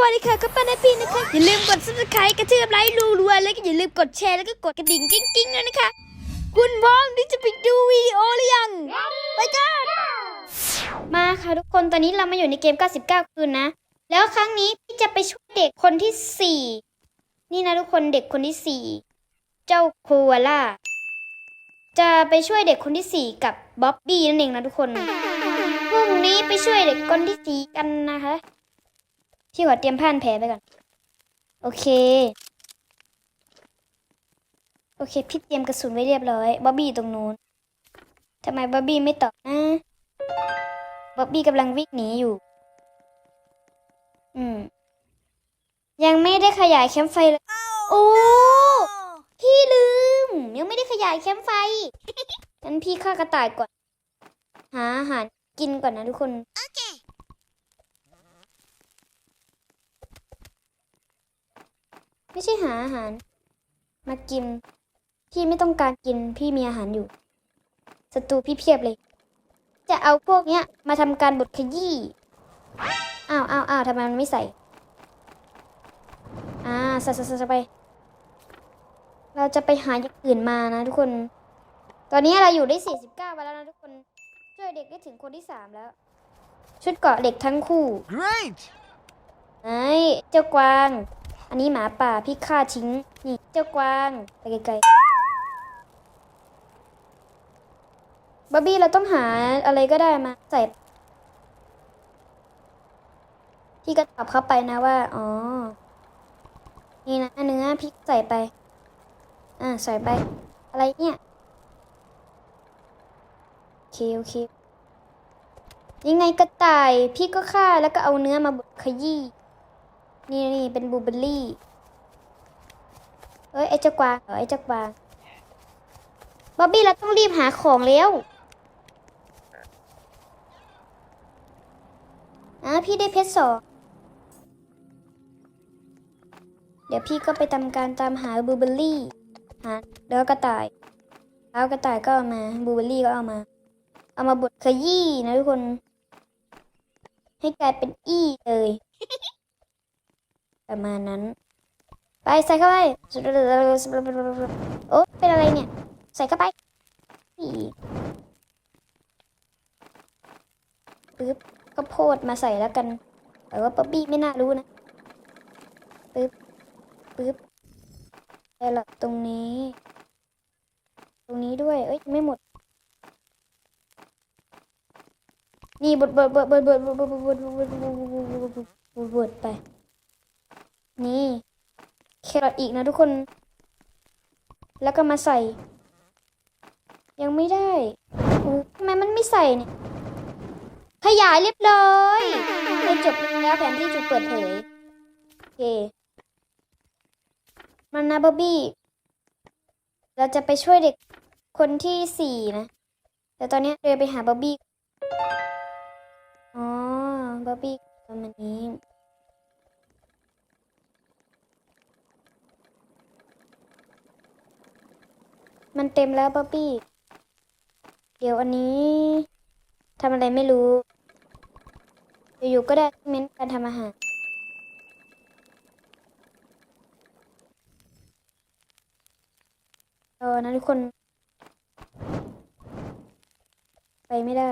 วัสดีค่ะก็ป้าในปีนะคะ อย่าลืมกด subscribe กระเทือบไลค์รัวๆแล้วก็อย่าลืมกดแชร์แล้วก็กดกระดิ่งกิ้งๆด้วยนะคะ คุณพร้อมที่จะไปดูวิดีโอหรือยัง ไปกัน มาค่ะทุกคนตอนนี้เรามาอยู่ในเกม 99 คืนนะ แล้วครั้งนี้พี่จะไปช่วยเด็กคนที่ 4 นี่นะทุกคนเด็กคนที่ 4 เจ้าโคอาล่าจะไปช่วยเด็กคนที่ 4 กับบ๊อบบี้นั่นเองนะทุกคนพรุ่งนี้ไปช่วยเด็กคนที่สี่กันนะคะ พี่ขอเตรียมผ้านแผลไปก่อน โอเค โอเค พี่เตรียมกระสุนไว้เรียบร้อยบ๊อบบี้อยู่ตรงนู้นทำไมบ๊อบบี้ไม่ตอบนะบ๊อบบี้กำลังวิ่งหนีอยู่ อืม ยังไม่ได้ขยายแคมป์ไฟเลยโอ้พี่ลืม ยังไม่ได้ขยายแคมป์ไฟงั้นพี่ฆ่ากระต่ายก่อน หาอาหารกินก่อนนะทุกคน ไม่ใช่หาอาหาร มากิน พี่ไม่ต้องการกินพี่มีอาหารอยู่ศัตรูพี่เพียบเลย จะเอาพวกเนี้ย มาทำการบดขยี้อ้าวอ้าวอ้าวทำไมมันไม่ใส่ อ่าใส่ใส่ใส่ใส่ไป เราจะไปหาอย่างอื่นมานะทุกคน ตอนนี้เราอยู่ได้ 49วันแล้วนะทุกคน ช่วยเด็กได้ถึงคนที่ 3 แล้ว ชุดเกราะเด็กทั้งคู่ Great! ไอ้เจ้ากวาง อันนี้หมาป่าพี่ฆ่าทิ้ง นี่เจ้ากวางไปไกลๆบ๊อบบี้เราต้องหาอะไรก็ได้มาใส่พี่ก็ตอบเข้าไปนะว่า อ๋อ นี่นะเนื้อพี่ใส่ไป อ่าใส่ไป อะไรเนี่ยโอเคโอเคยังไงกระต่าย พี่ก็ฆ่าแล้วก็เอาเนื้อมาบดขยี้ นี่นี่เป็นบูเบอร์รี่ เอ้ย ไอ้เจ้ากวางเหรอไอ้เจ้ากวางบ๊อบบี้เราต้องรีบหาของแล้วอะพี่ได้เพชรสองเดี๋ยวพี่ก็ไปทำการตามหาบูเบอร์รี่หาแล้วกระต่ายแล้วกระต่ายก็เอามาบูเบอร์รี่ก็เอามา เอามาบดขยี้นะทุกคน ให้กลายเป็นอี้เลย ประมาณนั้น ไปใส่เข้าไปโอ้เป็นอะไรเนี่ย ใส่เข้าไปปีปึ๊บก็โพดมาใส่แล้วกัน แต่ว่าป๊อบบี้ไม่น่ารู้นะปึ๊บปึ๊บแครอทตรงนี้ ตรงนี้ด้วย เอ้ยไม่หมด นี่บดบดบดบดบดบดบดบดบดบดบดบดบดบดไป นี่แครอทอีกนะทุกคน แล้วก็มาใส่ ยังไม่ได้ทำไมมันไม่ใส่เนี่ย ขยายเรียบร้อยไปจบแล้วแผนที่ถูกเปิดเผยโอเค มันนะบ๊อบบี้ เราจะไปช่วยเด็กคนที่สี่นะ แต่ตอนนี้เดินไปหาบ๊อบบี้ อ๋อบ๊อบบี้ประมาณนี้ มันเต็มแล้วบ๊อบบี้ เดี๋ยวอันนี้ทำอะไรไม่รู้ อยู่ๆก็ได้เม้นการทำอาหารรอนะทุกคน ไปไม่ได้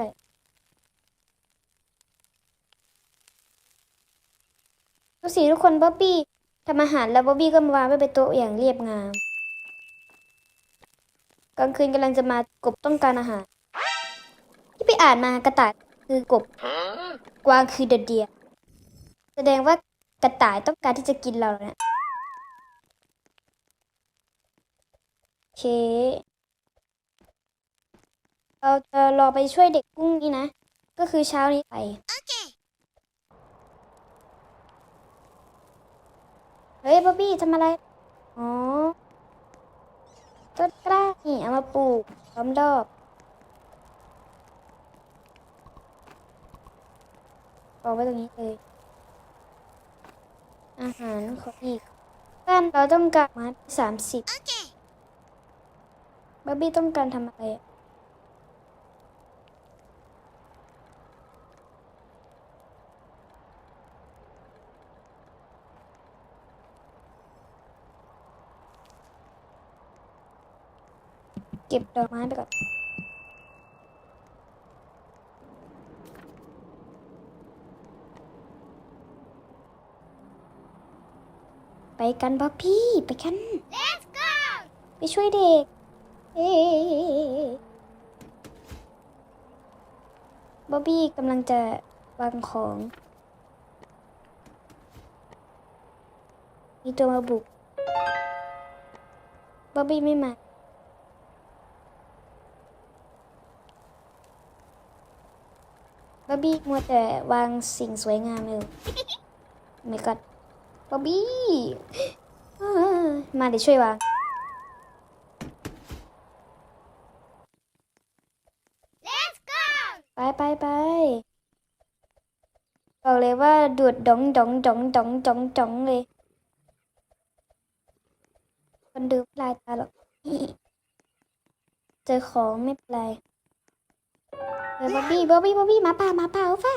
ทุกสีทุกคนบ๊อบบี้ทำอาหารแล้วบ๊อบบี้ก็มาวางไว้บนโต๊ะอย่างเรียบงาม กลางคืนกำลังจะมากบต้องการอาหาร ที่ไปอ่านมากระต่ายคือกบ กวางคือเดดเดีย แสดงว่ากระต่ายต้องการที่จะกินเราเนี่ยโอเค เราจะรอไปช่วยเด็กกุ้งนี่นะ ก็คือเช้านี้ไปเฮ้ยบ๊อบบี้ทำอะไร อ๋อ ต้นกล้านี่เอามาปลูกล้อมรอบเอาไว้ตรงนี้เลย อาหารของอีกกันเราต้องการไม้สามสิบบ๊อบบี้ต้องการทำอะไรอะ เก็บดอกไม้ไปก่อนไปกันบ๊อบบี้ไปกัน Let's go ไปช่วยเด็ก เอ๊บ๊อบบี้กำลังจะวางของ มีตัวมาบุกบ๊อบบี้ไม่มา บ๊อบบี้มัวแต่วางสิ่งสวยงามเลยไม่กัดบ๊อบบี้อ่ามาเดี๋ยวช่วยวางไปไปไปบอกเลยว่าดูดดองดองดองดองดองดองเลย คนดูปลายตาหรอก เจอของไม่เป็นไร เออบอบบี้บอบบี้บอบบี้หมาป่าหมาป่าเอาฟ้า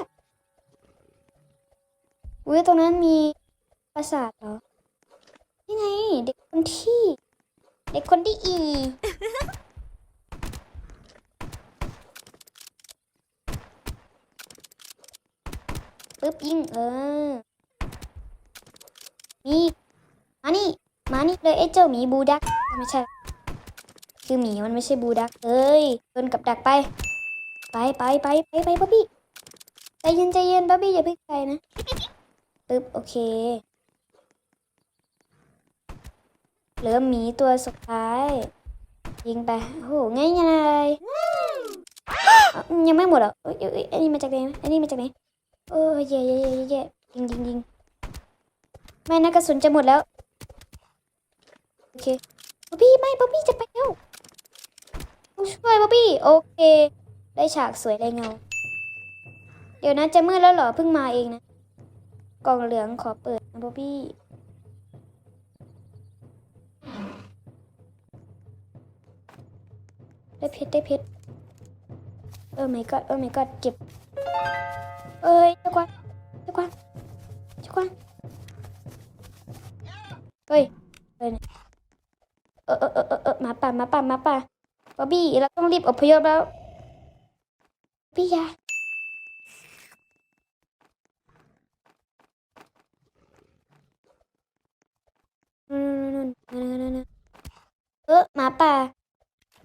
อุ้ยตรงนั้นมีปราสาทเหรอนี่ไงเด็กคนที่ เด็กคนที่อีปึ๊บยิงเออมีมานี่ มานี่เลยไอ้เจ้าหมีบูดักไม่ใช่ คือหมีมันไม่ใช่บูดักเอ้ยโดนกับดักไป ไปไปไปไปไปบ๊อบบี้ใจเย็นใจเย็นบ๊อบบี้อย่าเพิ่งไปนะปึ๊บโอเค เหลือหมีตัวสุดท้าย ยิงไปโหง่ายเลยอะยังไม่หมดเหรออ้ยเอ้ยเอ้ยอันนี้มาจากไหนอันนี้มาจากไหนโอ้ยเย่เย่เย่เย่ยิงยิงยิงไม่นะกระสุนจะหมดแล้วโอเคบ๊อบบี้ไม่บ๊อบบี้จะไปแล้วต้องช่วยบ๊อบบี้โอเค ได้ฉากสวยได้เงา เดี๋ยวนะจะมืดแล้วเหรอเพิ่งมาเองนะ กล่องเหลืองขอเปิดนะบ๊อบบี้ได้เพชรได้เพชรเออไม่ก็เออไม่ก็เก็บ เอ้ยเจ้ากวางเจ้ากวางเจ้ากวางเฮ้ยเฮ้ยเออเออเออเออมาป่ามาป่ามาป่าบ๊อบบี้เราต้องรีบอพยพแล้ว พี่ยานู่นนู่นนู่นนู่นนู่นเออหมาป่า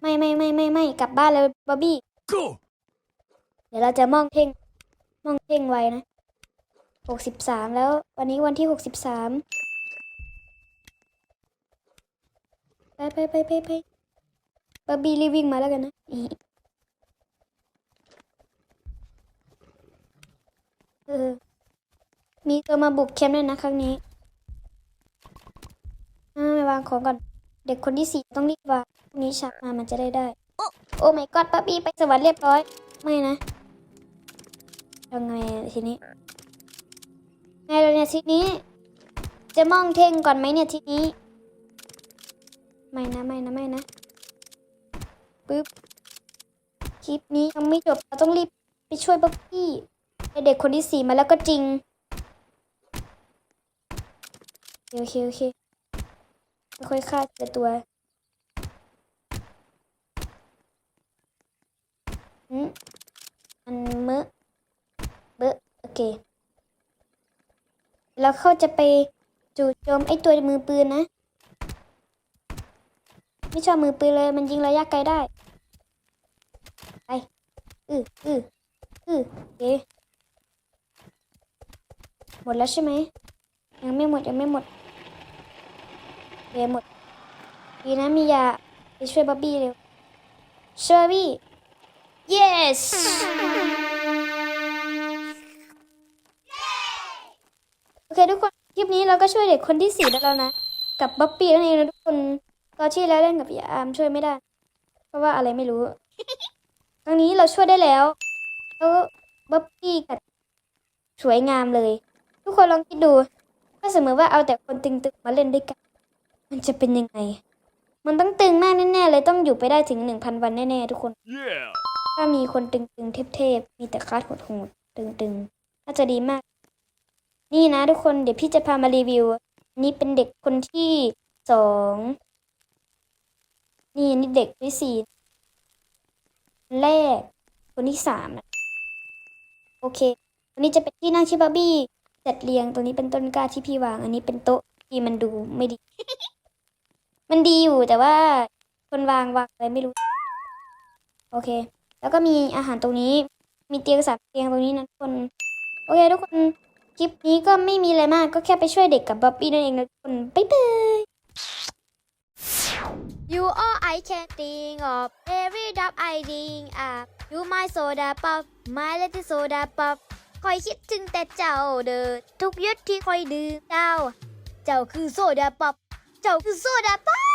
ไม่ไม่ไม่ไม่ไม่กลับบ้านเลยบ๊อบบี้ Go! เดี๋ยวเราจะมองเพ่งมองเพ่งไว้นะหกสิบสามแล้ว วันนี้วันที่หกสิบสามไปไปไปไปไปบาร์บี้รีบวิ่งมาแล้วกันนะ เออ มีตัวมาบุกแคมป์ด้วยนะครั้งนี้อ่าไปวางของก่อน เด็กคนที่สี่ต้องรีบวางพรุ่งนี้ฉากมามันจะได้ได้ โอ้โอ้ my god บาร์บี้ไปสวรรค์เรียบร้อย ไม่นะยังไงทีนี้ไงเราเนี่ยทีนี้ จะมองเท่งก่อนไหมเนี่ยทีนี้ ไม่นะไม่นะไม่นะปึ๊บคลิปนี้ยังไม่จบเราต้องรีบไปช่วยบ๊อบบี้ไอ เด็กคนที่สี่มาแล้วก็จริง โอเค โอเคค่อยฆ่าทีละตัวอืมอันเมอะเบอะโอเค แล้วเขาจะไปจู่โจมไอ้ตัวมือปืนนะ ไม่ชอบมือปืนเลยมันยิงระยะไกลได้ ไป อืออืออือโอเค มดแล้วใช่ไหมยังไม่หมดยังไม่หมดโอเคหมดดีนะมียาไปช่วยบ๊อบบี้เร็วช่วยบ๊อบบี้ yes โอเคทุกคนคลิปนี้เราก็ช่วยเด็กคนที่สี่ได้แล้วนะ กับบ๊อบบี้นั่นเองนะทุกคนตอนที่แล้วเล่นกับยาอามช่วยไม่ได้ เพราะว่าอะไรไม่รู้ครั้งนี้เราช่วยได้แล้วแล้วบ๊อบบี้กับสวยงามเลย ทุกคนลองคิดดู ถ้าสมมติว่าเอาแต่คนตึงๆมาเล่นด้วยกัน มันจะเป็นยังไง มันต้องตึงมากแน่ๆเลยต้องอยู่ไปได้ถึงหนึ่งพันวันแน่ๆทุกคน Yeah! ถ้ามีคนตึงๆเทพๆมีแต่คาดโหดๆตึงๆน่าจะดีมาก นี่นะทุกคนเดี๋ยวพี่จะพามารีวิว นี่เป็นเด็กคนที่สองนี่นี่เด็กที่สี่แรกคนที่สามนะ โอเค วันนี้จะเป็นที่นั่งชิบาบี้ จัดเรียงตัวนี้เป็นต้นกล้าที่พี่วาง อันนี้เป็นโต๊ะที่มันดูไม่ดี มันดีอยู่แต่ว่าคนวางวางอะไรไม่รู้ โอเค แล้วก็มีอาหารตรงนี้ มีเตียงสามเตียงตรงนี้นะทุกคน โอเคทุกคน คลิปนี้ก็ไม่มีอะไรมาก ก็แค่ไปช่วยเด็กกับบ๊อบบี้นั่นเองนะทุกคน บ๊ายบาย You all I can think of every dub I think up You my soda pop my little soda pop คอยคิดถึงแต่เจ้าเด้อทุกยุดที่คอยดื่มเจ้า เจ้าคือโซดาป๊อปเจ้าคือโซดาป๊อป